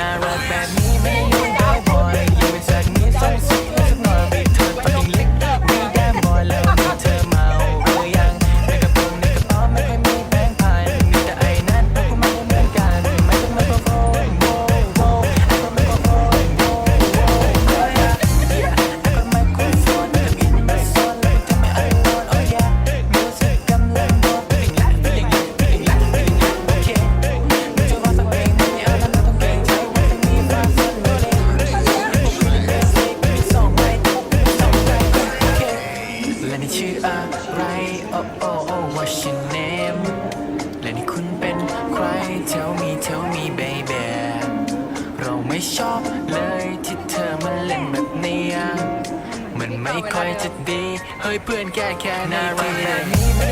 I was bad. ชื่ออะไรโอ้โอ้โอ้ what's your name และนี่คุณเป็นใคร tell me tell me baby เราไม่ชอบเลยที่เธอมาเล่นแบบเนี้ยมันไม่ค่อยจะดี เฮ้ยเพื่อนแกแค่น่ารักแบบนี้